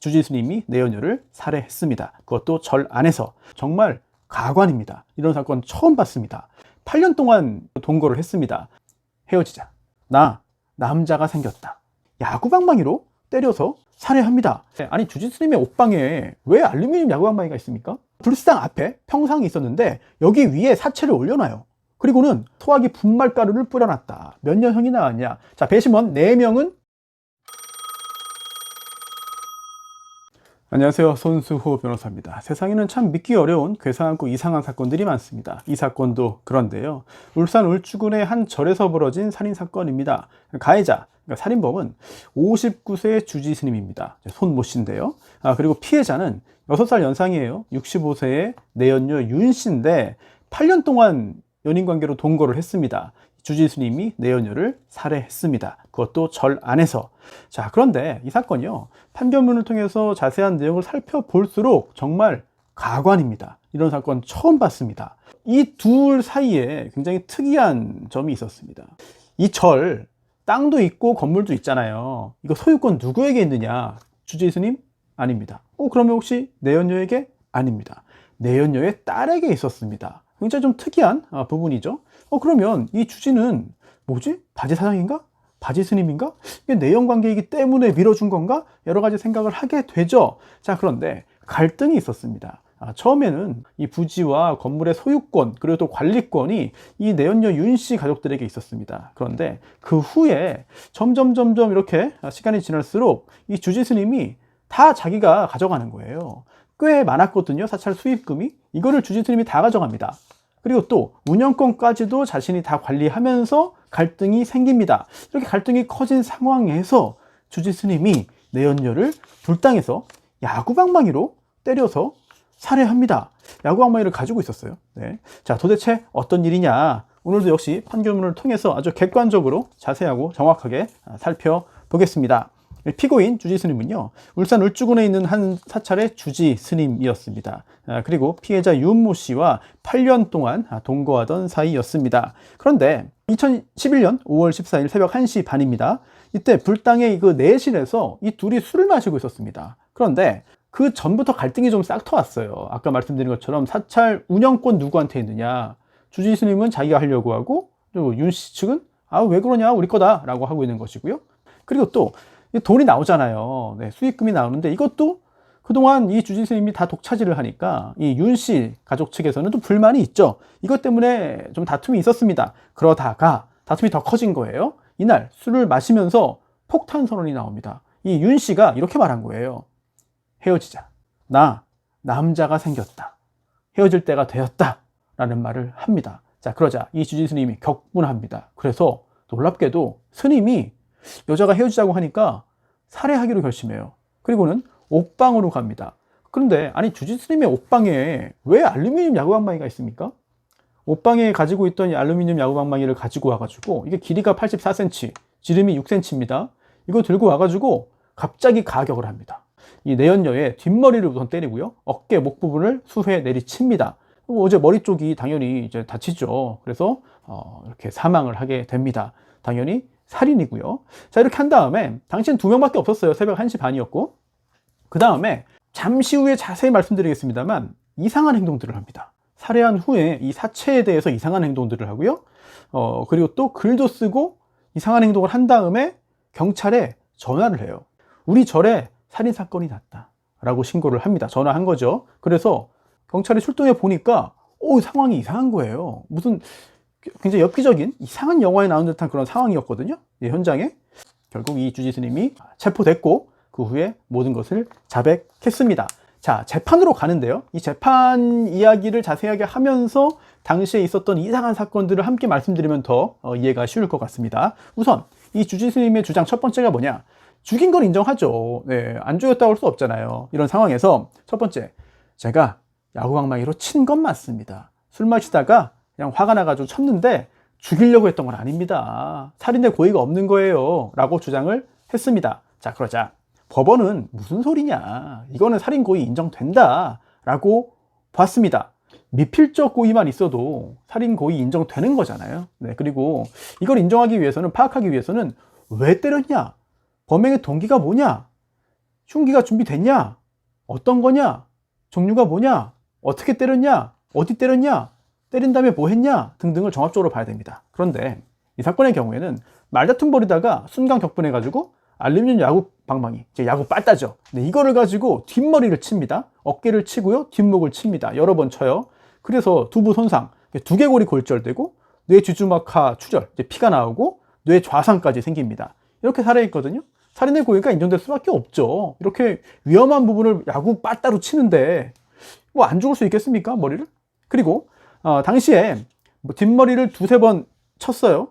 주지스님이 내연녀를 살해했습니다. 그것도 절 안에서 정말 가관입니다. 이런 사건 처음 봤습니다. 8년 동안 동거를 했습니다. 헤어지자. 나 남자가 생겼다. 야구방망이로 때려서 살해합니다. 아니 주지스님의 옷방에 왜 알루미늄 야구방망이가 있습니까? 불상 앞에 평상이 있었는데 여기 위에 사체를 올려놔요. 그리고는 소화기 분말가루를 뿌려놨다. 몇 년형이 나왔냐? 자 배심원 4명은 안녕하세요. 손수호 변호사입니다. 세상에는 참 믿기 어려운 괴상하고 이상한 사건들이 많습니다. 이 사건도 그런데요. 울산 울주군의 한 절에서 벌어진 살인사건입니다. 가해자, 그러니까 살인범은 59세의 주지 스님입니다. 손모 씨인데요. 아, 그리고 피해자는 6살 연상이에요. 65세의 내연녀 윤 씨인데 8년 동안 연인 관계로 동거를 했습니다. 주지 스님이 내연녀를 살해했습니다. 그것도 절 안에서. 자, 그런데 이 사건이요. 판결문을 통해서 자세한 내용을 살펴볼수록 정말 가관입니다. 이런 사건 처음 봤습니다. 이 둘 사이에 굉장히 특이한 점이 있었습니다. 이 절, 땅도 있고 건물도 있잖아요. 이거 소유권 누구에게 있느냐? 주지 스님? 아닙니다. 어, 그러면 혹시 내연녀에게? 아닙니다. 내연녀의 딸에게 있었습니다. 굉장히 좀 특이한 아, 부분이죠. 어, 그러면 이 주지는 뭐지? 바지 사장인가? 바지 스님인가? 이게 내연 관계이기 때문에 밀어준 건가? 여러 가지 생각을 하게 되죠. 자, 그런데 갈등이 있었습니다. 아, 처음에는 이 부지와 건물의 소유권 그리고 또 관리권이 이 내연녀 윤 씨 가족들에게 있었습니다. 그런데 그 후에 점점 점점 이렇게 시간이 지날수록 이 주지 스님이 다 자기가 가져가는 거예요. 꽤 많았거든요. 사찰 수입금이. 이거를 주지 스님이 다 가져갑니다. 그리고 또 운영권까지도 자신이 다 관리하면서 갈등이 생깁니다. 이렇게 갈등이 커진 상황에서 주지 스님이 내연녀를 불당해서 야구방망이로 때려서 살해합니다. 야구방망이를 가지고 있었어요. 네. 자, 도대체 어떤 일이냐? 오늘도 역시 판결문을 통해서 아주 객관적으로 자세하고 정확하게 살펴보겠습니다. 피고인 주지 스님은요, 울산 울주군에 있는 한 사찰의 주지 스님이었습니다. 아, 그리고 피해자 윤모 씨와 8년 동안 동거하던 사이였습니다. 그런데 2011년 5월 14일 새벽 1시 반입니다. 이때 불당의 그 내실에서 이 둘이 술을 마시고 있었습니다. 그런데 그 전부터 갈등이 좀 싹 터왔어요. 아까 말씀드린 것처럼 사찰 운영권 누구한테 있느냐. 주지 스님은 자기가 하려고 하고, 그리고 윤 씨 측은 아, 왜 그러냐? 우리 거다. 라고 하고 있는 것이고요. 그리고 또 돈이 나오잖아요. 네, 수익금이 나오는데 이것도 그동안 이 주지 스님이 다 독차지를 하니까 이 윤 씨 가족 측에서는 또 불만이 있죠. 이것 때문에 좀 다툼이 있었습니다. 그러다가 다툼이 더 커진 거예요. 이날 술을 마시면서 폭탄 선언이 나옵니다. 이 윤 씨가 이렇게 말한 거예요. 헤어지자. 나 남자가 생겼다. 헤어질 때가 되었다. 라는 말을 합니다. 자, 그러자 이 주지 스님이 격분합니다. 그래서 놀랍게도 스님이 여자가 헤어지자고 하니까 살해하기로 결심해요. 그리고는 옷방으로 갑니다. 그런데 아니 주지 스님의 옷방에 왜 알루미늄 야구방망이가 있습니까? 옷방에 가지고 있던 이 알루미늄 야구방망이를 가지고 와가지고 이게 길이가 84cm, 지름이 6cm입니다. 이거 들고 와가지고 갑자기 가격을 합니다. 이 내연녀의 뒷머리를 우선 때리고요. 어깨, 목 부분을 수회 내리칩니다. 어제 머리 쪽이 당연히 이제 다치죠. 그래서 어, 이렇게 사망을 하게 됩니다. 당연히 살인이고요. 자, 이렇게 한 다음에 당신 두 명밖에 없었어요. 새벽 1시 반이었고. 그 다음에 잠시 후에 자세히 말씀드리겠습니다만 이상한 행동들을 합니다. 살해한 후에 이 사체에 대해서 이상한 행동들을 하고요. 어, 그리고 또 글도 쓰고 이상한 행동을 한 다음에 경찰에 전화를 해요. 우리 절에 살인 사건이 났다. 라고 신고를 합니다. 전화한 거죠. 그래서 경찰이 출동해 보니까, 오, 상황이 이상한 거예요. 무슨 굉장히 엽기적인 이상한 영화에 나온 듯한 그런 상황이었거든요. 현장에. 결국 이 주지 스님이 체포됐고, 그 후에 모든 것을 자백했습니다. 자, 재판으로 가는데요. 이 재판 이야기를 자세하게 하면서 당시에 있었던 이상한 사건들을 함께 말씀드리면 더 어, 이해가 쉬울 것 같습니다. 우선, 이 주지 스님의 주장 첫 번째가 뭐냐? 죽인 걸 인정하죠. 네, 안 죽였다고 할 수 없잖아요. 이런 상황에서 첫 번째, 제가 야구방망이로 친 건 맞습니다. 술 마시다가 그냥 화가 나가지고 쳤는데 죽이려고 했던 건 아닙니다. 살인의 고의가 없는 거예요. 라고 주장을 했습니다. 자, 그러자 법원은 무슨 소리냐. 이거는 살인 고의 인정된다. 라고 봤습니다. 미필적 고의만 있어도 살인 고의 인정되는 거잖아요. 네, 그리고 이걸 인정하기 위해서는, 파악하기 위해서는 왜 때렸냐? 범행의 동기가 뭐냐? 흉기가 준비됐냐? 어떤 거냐? 종류가 뭐냐? 어떻게 때렸냐? 어디 때렸냐? 때린 다음에 뭐 했냐? 등등을 종합적으로 봐야 됩니다. 그런데 이 사건의 경우에는 말다툼 벌이다가 순간 격분해가지고 알루미늄 야구 방망이, 이제 야구 빨다죠. 네, 이거를 가지고 뒷머리를 칩니다. 어깨를 치고요. 뒷목을 칩니다. 여러 번 쳐요. 그래서 두부 손상, 두개골이 골절되고 뇌 주주막하 출혈, 피가 나오고 뇌 좌상까지 생깁니다. 이렇게 살해했거든요. 살인의 고의가 인정될 수밖에 없죠. 이렇게 위험한 부분을 야구 빠따로 치는데 뭐 안 죽을 수 있겠습니까? 머리를? 그리고 어, 당시에 뭐 뒷머리를 두세 번 쳤어요.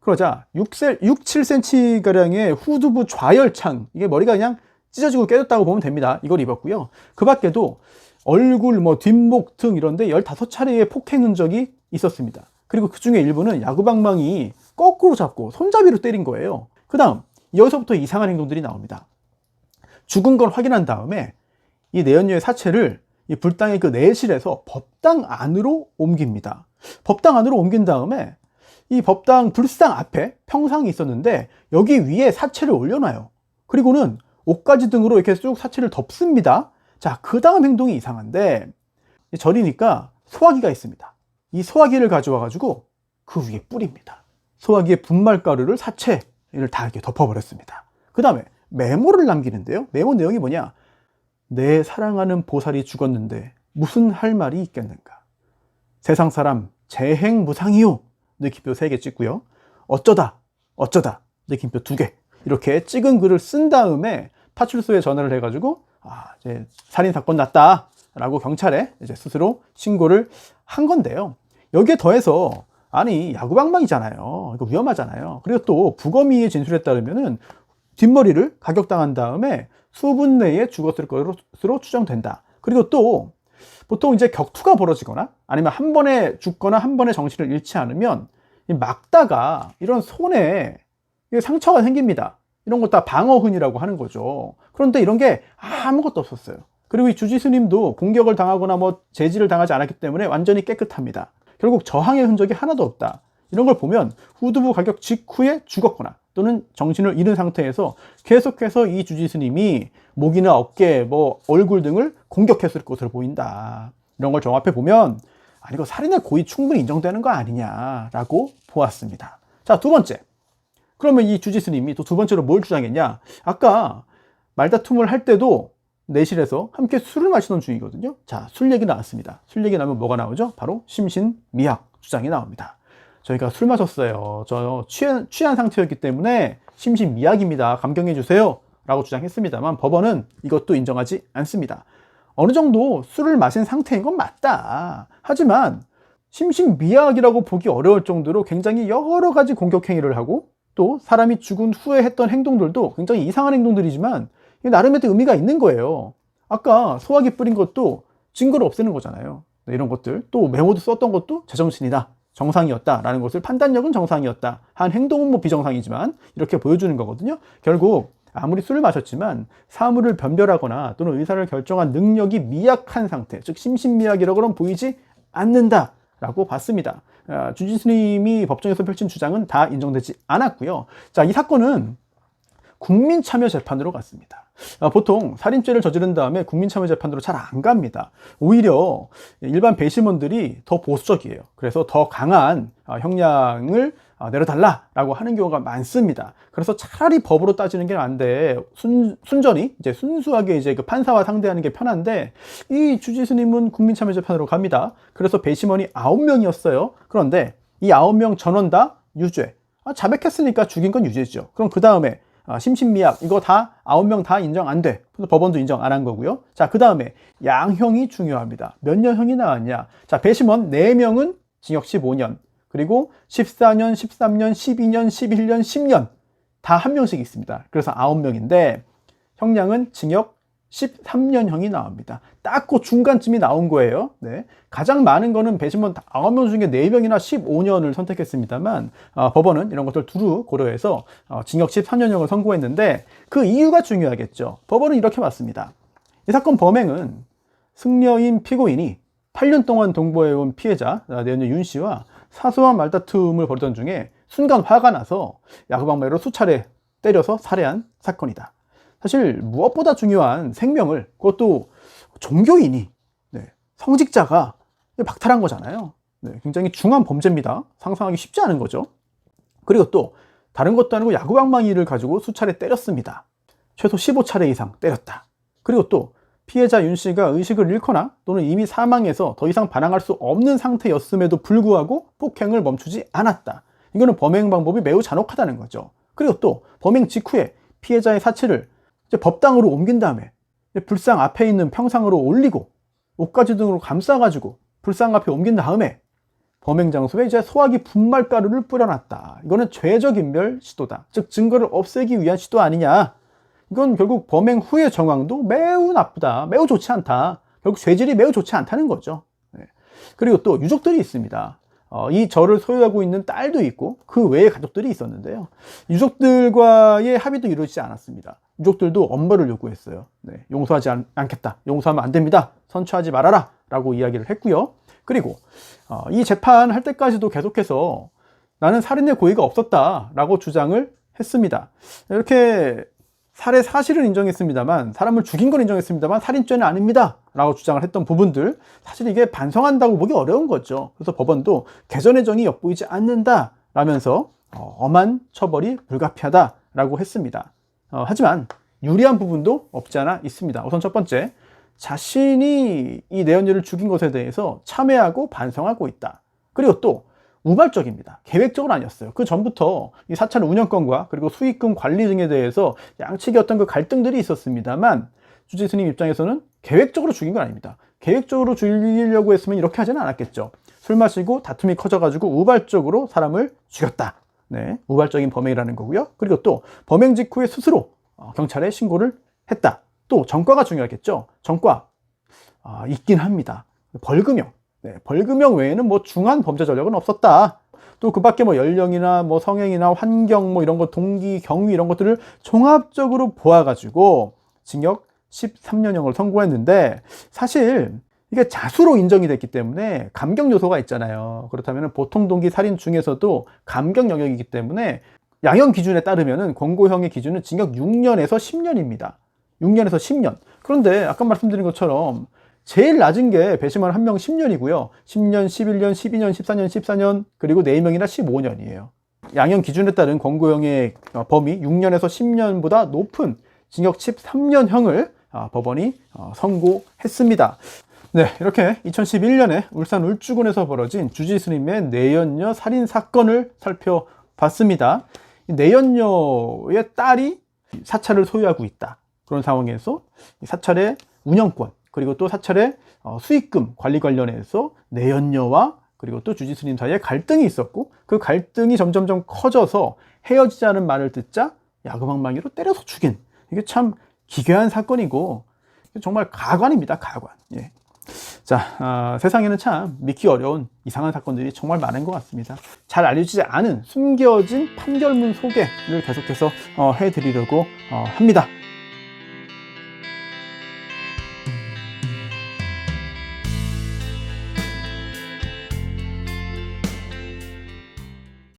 그러자 6, 6 7cm 가량의 후두부 좌열창 이게 머리가 그냥 찢어지고 깨졌다고 보면 됩니다. 이걸 입었고요. 그 밖에도 얼굴, 뭐 뒷목 등 이런데 15차례의 폭행 흔적이 있었습니다. 그리고 그 중에 일부는 야구방망이 거꾸로 잡고 손잡이로 때린 거예요. 그 다음 여기서부터 이상한 행동들이 나옵니다. 죽은 걸 확인한 다음에 이 내연녀의 사체를 이 불당의 그 내실에서 법당 안으로 옮깁니다. 법당 안으로 옮긴 다음에 이 법당 불상 앞에 평상이 있었는데 여기 위에 사체를 올려놔요. 그리고는 옷가지 등으로 이렇게 쭉 사체를 덮습니다. 자, 그 다음 행동이 이상한데 절이니까 소화기가 있습니다. 이 소화기를 가져와 가지고 그 위에 뿌립니다. 소화기에 분말가루를 사체를 다 이렇게 덮어버렸습니다. 그 다음에 메모를 남기는데요. 메모 내용이 뭐냐? 내 사랑하는 보살이 죽었는데 무슨 할 말이 있겠는가? 세상 사람 재행 무상이요. 느낌표 3개 찍고요. 어쩌다, 어쩌다, 느낌표 2개. 이렇게 찍은 글을 쓴 다음에 파출소에 전화를 해가지고, 아, 이제 살인사건 났다. 라고 경찰에 이제 스스로 신고를 한 건데요. 여기에 더해서, 아니, 야구방망이잖아요. 이거 위험하잖아요. 그리고 또 부검이의 진술에 따르면은 뒷머리를 가격당한 다음에 수분 내에 죽었을 것으로 추정된다. 그리고 또 보통 이제 격투가 벌어지거나 아니면 한 번에 죽거나 한 번에 정신을 잃지 않으면 막다가 이런 손에 상처가 생깁니다. 이런 거 다 방어흔이라고 하는 거죠. 그런데 이런 게 아무것도 없었어요. 그리고 이 주지스님도 공격을 당하거나 뭐 제지를 당하지 않았기 때문에 완전히 깨끗합니다. 결국 저항의 흔적이 하나도 없다. 이런 걸 보면 후두부 가격 직후에 죽었거나 또는 정신을 잃은 상태에서 계속해서 이 주지스님이 목이나 어깨, 뭐 얼굴 등을 공격했을 것으로 보인다. 이런 걸 종합해 보면 아니 이거 살인의 고의 충분히 인정되는 거 아니냐라고 보았습니다. 자, 두 번째. 그러면 이 주지스님이 또 두 번째로 뭘 주장했냐? 아까 말다툼을 할 때도 내실에서 함께 술을 마시던 중이거든요. 자, 술 얘기 나왔습니다. 술 얘기 나면 뭐가 나오죠? 바로 심신미약 주장이 나옵니다. 저희가 술 마셨어요. 저 취한, 취한 상태였기 때문에 심신미약입니다. 감경해 주세요. 라고 주장했습니다만 법원은 이것도 인정하지 않습니다. 어느 정도 술을 마신 상태인 건 맞다. 하지만 심신미약이라고 보기 어려울 정도로 굉장히 여러 가지 공격 행위를 하고 또 사람이 죽은 후에 했던 행동들도 굉장히 이상한 행동들이지만 나름의 의미가 있는 거예요. 아까 소화기 뿌린 것도 증거를 없애는 거잖아요. 네, 이런 것들 또 메모도 썼던 것도 제정신이다. 정상이었다라는 것을 판단력은 정상이었다. 한 행동은 뭐 비정상이지만 이렇게 보여주는 거거든요. 결국 아무리 술을 마셨지만 사물을 변별하거나 또는 의사를 결정한 능력이 미약한 상태, 즉 심신미약이라고는 보이지 않는다라고 봤습니다. 아, 주지스님이 법정에서 펼친 주장은 다 인정되지 않았고요. 자, 이 사건은 국민참여재판으로 갔습니다. 아, 보통 살인죄를 저지른 다음에 국민참여재판으로 잘 안 갑니다. 오히려 일반 배심원들이 더 보수적이에요. 그래서 더 강한 아, 형량을 아, 내려달라라고 하는 경우가 많습니다. 그래서 차라리 법으로 따지는 게 난데 순, 순전히 이제 순수하게 이제 그 판사와 상대하는 게 편한데 이 주지스님은 국민참여재판으로 갑니다. 그래서 배심원이 9명이었어요. 그런데 이 9명 전원 다 유죄. 아, 자백했으니까 죽인 건 유죄죠. 그럼 그 다음에 아, 심신미약 이거 다 아홉 명 다 인정 안 돼. 그래서 법원도 인정 안 한 거고요. 자, 그 다음에 양형이 중요합니다. 몇 년형이 나왔냐? 자, 배심원 4명은 징역 15년, 그리고 14년, 13년, 12년, 11년, 10년 다 한 명씩 있습니다. 그래서 9명인데 형량은 징역 13년형이 나옵니다. 딱 그 중간쯤이 나온 거예요. 네. 가장 많은 거는 배심원 9명 중에 4명이나 15년을 선택했습니다만 어, 법원은 이런 것들 두루 고려해서 어, 징역 13년형을 선고했는데 그 이유가 중요하겠죠. 법원은 이렇게 봤습니다. 이 사건 범행은 승려인 피고인이 8년 동안 동보해온 피해자 내연녀 윤 씨와 사소한 말다툼을 벌이던 중에 순간 화가 나서 야구방망이로 수차례 때려서 살해한 사건이다. 사실 무엇보다 중요한 생명을 그것도 종교인이 네, 성직자가 박탈한 거잖아요. 네, 굉장히 중한 범죄입니다. 상상하기 쉽지 않은 거죠. 그리고 또 다른 것도 아니고 야구방망이를 가지고 수차례 때렸습니다. 최소 15차례 이상 때렸다. 그리고 또 피해자 윤 씨가 의식을 잃거나 또는 이미 사망해서 더 이상 반항할 수 없는 상태였음에도 불구하고 폭행을 멈추지 않았다. 이거는 범행 방법이 매우 잔혹하다는 거죠. 그리고 또 범행 직후에 피해자의 사체를 법당으로 옮긴 다음에 불상 앞에 있는 평상으로 올리고 옷가지 등으로 감싸가지고 불상 앞에 옮긴 다음에 범행 장소에 이제 소화기 분말 가루를 뿌려놨다. 이거는 죄적 인멸 시도다. 즉 증거를 없애기 위한 시도 아니냐. 이건 결국 범행 후의 정황도 매우 나쁘다. 매우 좋지 않다. 결국 죄질이 매우 좋지 않다는 거죠. 네. 그리고 또 유족들이 있습니다. 어, 이 절을 소유하고 있는 딸도 있고 그 외의 가족들이 있었는데요. 유족들과의 합의도 이루어지지 않았습니다. 유족들도 엄벌을 요구했어요. 네, 용서하지 않, 겠다 용서하면 안 됩니다. 선처하지 말아라. 라고 이야기를 했고요. 그리고 어, 이 재판 할 때까지도 계속해서 나는 살인의 고의가 없었다. 라고 주장을 했습니다. 이렇게 살해 사실을 인정했습니다만 사람을 죽인 걸 인정했습니다만 살인죄는 아닙니다 라고 주장을 했던 부분들 사실 이게 반성한다고 보기 어려운 거죠 그래서 법원도 개전의 정이 엿보이지 않는다 라면서 어, 엄한 처벌이 불가피하다 라고 했습니다 어, 하지만 유리한 부분도 없지 않아 있습니다 우선 첫 번째 자신이 이 내연녀를 죽인 것에 대해서 참회하고 반성하고 있다 그리고 또 우발적입니다. 계획적은 아니었어요. 그 전부터 이 사찰 운영권과 그리고 수익금 관리 등에 대해서 양측의 어떤 그 갈등들이 있었습니다만 주지 스님 입장에서는 계획적으로 죽인 건 아닙니다. 계획적으로 죽이려고 했으면 이렇게 하지는 않았겠죠. 술 마시고 다툼이 커져가지고 우발적으로 사람을 죽였다. 네, 우발적인 범행이라는 거고요. 그리고 또 범행 직후에 스스로 어, 경찰에 신고를 했다. 또 전과가 중요하겠죠. 전과 아, 있긴 합니다. 벌금형. 네, 벌금형 외에는 뭐 중한 범죄 전력은 없었다. 또 그 밖에 뭐 연령이나 뭐 성행이나 환경 뭐 이런 거 동기, 경위 이런 것들을 종합적으로 보아가지고 징역 13년형을 선고했는데 사실 이게 자수로 인정이 됐기 때문에 감경 요소가 있잖아요. 그렇다면 보통 동기 살인 중에서도 감경 영역이기 때문에 양형 기준에 따르면 권고형의 기준은 징역 6년에서 10년입니다. 6년에서 10년. 그런데 아까 말씀드린 것처럼 제일 낮은 게 배심원 한 명 10년이고요. 10년, 11년, 12년, 14년, 14년, 그리고 4명이나 15년이에요. 양형 기준에 따른 권고형의 어, 범위 6년에서 10년보다 높은 징역 13년형을 어, 법원이 어, 선고했습니다. 네, 이렇게 2011년에 울산 울주군에서 벌어진 주지 스님의 내연녀 살인 사건을 살펴봤습니다. 내연녀의 딸이 사찰을 소유하고 있다. 그런 상황에서 사찰의 운영권, 그리고 또 사찰의 어, 수익금 관리 관련해서 내연녀와 그리고 또 주지 스님 사이에 갈등이 있었고 그 갈등이 점점점 커져서 헤어지자는 말을 듣자 야구방망이로 때려서 죽인 이게 참 기괴한 사건이고 정말 가관입니다 가관. 예. 자 어, 세상에는 참 믿기 어려운 이상한 사건들이 정말 많은 것 같습니다. 잘 알려지지 않은 숨겨진 판결문 소개를 계속해서 어, 해드리려고 어, 합니다